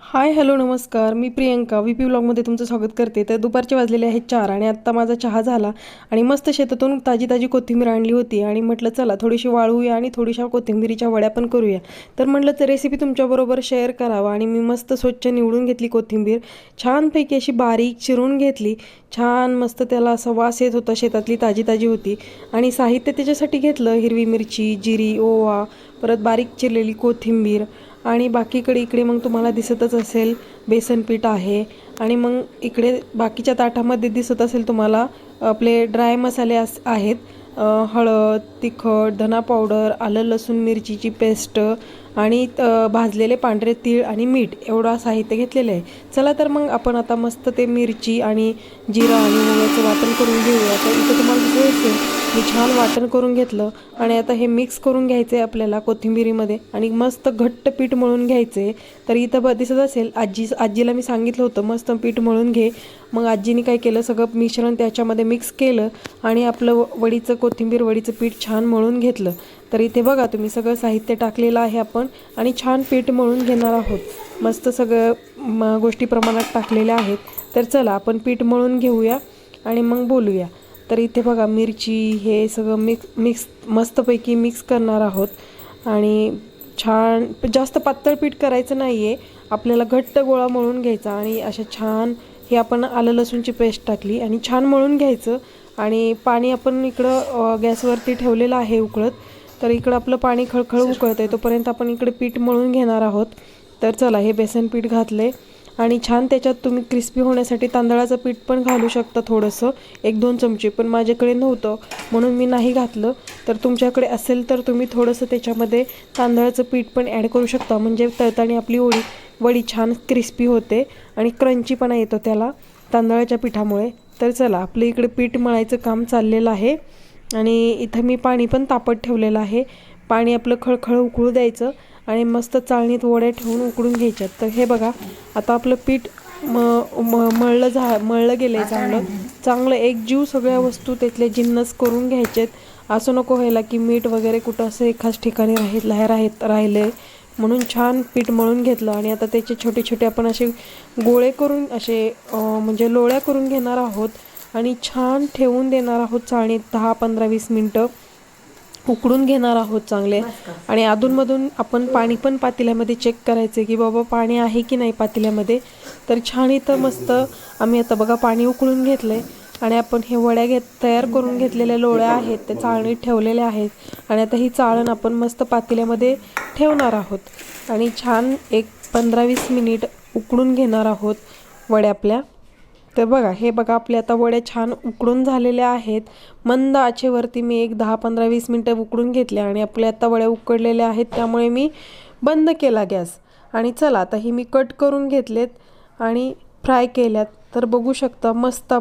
Hi hello नमस्कार. मी Priyanka. V P ब्लॉगमध्ये तुमचं स्वागत करते. तर दुपारचे वाजलेले आहेत चार आणि आत्ता माझा चहा झाला आणि मस्त शेतातून ताजी ताजी कोथिंबीर आणली होती आणि म्हटलं चला थोडीशी वाळूया आणि थोडीशा कोथिंबीरीच्या वड्या पण करूया. तर म्हटलं तर रेसिपी तुमच्याबरोबर शेअर करावा. आणि मी मस्त स्वच्छ निवडून घेतली कोथिंबीर. छानपैकी अशी बारीक चिरून घेतली. छान मस्त त्याला असा वास येत होता शेतातली ताजी ताजी होती. आणि साहित्य त्याच्यासाठी घेतलं. हिरवी मिरची जिरी ओवा परत बारीक चिरलेली कोथिंबीर. आणि बाकीकडे इकडे मग तुम्हाला दिसतच असेल बेसन पीठ आहे. आणि मग इकडे बाकीच्या ताटामध्ये दिसत असेल तुम्हाला आपले ड्राय मसाले अस आहेत. हळद तिखट धना पावडर आलं लसूण मिरचीची पेस्ट आणि भाजलेले पांढरे तीळ आणि मीठ. एवढं साहित्य घेतलेलं आहे. चला तर मग आपण आता मस्त ते मिरची आणि जिरा आणि मुगाचं वाटण करून घेऊया. तर इथं तुम्हाला दिसत असेल मी छान वाटण करून घेतलं आणि आता हे मिक्स करून घ्यायचं आहे आपल्याला कोथिंबिरीमध्ये. आणि मस्त घट्ट पीठ मळून घ्यायचं आहे. तर इथं ब दिसत असेल आजी आजीला मी सांगितलं होतं मस्त पीठ मळून घे. मग आजीने काय केलं सगळं मिश्रण त्याच्यामध्ये मिक्स केलं आणि आपलं वडीचं कोथिंबीर वडीचं पीठ छान मळून घेतलं. तर इथे बघा तुम्ही सगळं साहित्य टाकलेलं आहे आपण आणि छान पीठ मळून घेणार आहोत. मस्त सगळं गोष्टी प्रमाणात टाकलेल्या आहेत. तर चला आपण पीठ मळून घेऊया आणि मग बोलूया. तर इथे बघा मिरची हे सगळं मिक्स मिक्स मस्तपैकी मिक्स करणार आहोत. आणि छान जास्त पातळ पीठ करायचं नाही आहे आपल्याला घट्ट गोळा मळून घ्यायचा आणि अशा छान हे आपण आलं लसूणची पेस्ट टाकली आणि छान मळून घ्यायचं. आणि पाणी आपण इकडं गॅसवरती ठेवलेलं आहे उकळत. तर इकडं आपलं पाणी खळखळ उकळतं आहे तोपर्यंत आपण इकडे पीठ मळून घेणार आहोत. तर चला हे बेसन पीठ घातले आणि छान त्याच्यात तुम्ही क्रिस्पी होण्यासाठी तांदळाचं पीठ पण घालू शकता थोडंसं एक दोन चमचे. पण माझ्याकडे नव्हतं म्हणून मी नाही घातलं. तर तुमच्याकडे असेल तर तुम्ही थोडंसं त्याच्यामध्ये तांदळाचं पीठ पण ॲड करू शकता. म्हणजे तळताना आपली वडी वडी छान क्रिस्पी होते आणि क्रंचीपणा येतो त्याला तांदळाच्या पिठामुळे. तर चला आपल्या इकडे पीठ मळायचं काम चाललेलं आहे. आणि इथं मी पाणी पण तापत ठेवलेलं आहे. पाणी आपलं खळखळ उकळू द्यायचं आणि मस्त चाळणीत वड्या ठेवून उकडून घ्यायच्यात. तर हे बघा आता आपलं पीठ म म- मळलं झा मळलं गेलं आहे चांगलं. चांगलं एक जीव सगळ्या वस्तू त्यातले जिन्नस करून घ्यायचेत. असं नको व्हायला की मीठ वगैरे कुठं असं एकाच ठिकाणी राहिलं राहत राहिले म्हणून छान पीठ मळून घेतलं आणि आता त्याचे छोटे छोटे आपण असे गोळे करून असे म्हणजे लोळ्या करून घेणार आहोत आणि छान ठेवून देणार आहोत चाळणीत दहा पंधरा वीस मिनटं. उकडून घेणार आहोत चांगले. आणि अधूनमधून आपण पाणी पण पातेल्यामध्ये चेक करायचे की बाबा पाणी आहे की नाही पातेल्यामध्ये. तर छान इथं मस्त आम्ही आता बघा पाणी उकळून घेतलं आहे आणि आपण हे वड्या घेत तयार करून घेतलेल्या लोळ्या आहेत त्या चाळणीत ठेवलेल्या आहेत. आणि आता ही चाळण आपण मस्त पातेल्यामध्ये ठेवणार आहोत. आणि छान एक पंधरा वीस मिनिट उकडून घेणार आहोत वड्या आपल्या. तर बघा हे बघा आपले आता वड्या छान उकडून झालेल्या आहेत. मंद आचेवरती मी एक दहा पंधरा वीस मिनटं उकडून घेतल्या आणि आपल्या आता वड्या उकडलेल्या आहेत त्यामुळे मी बंद केला गॅस. आणि चला आता ही मी कट करून घेतलेत आणि फ्राय केल्यात. तर बघू शकता मस्त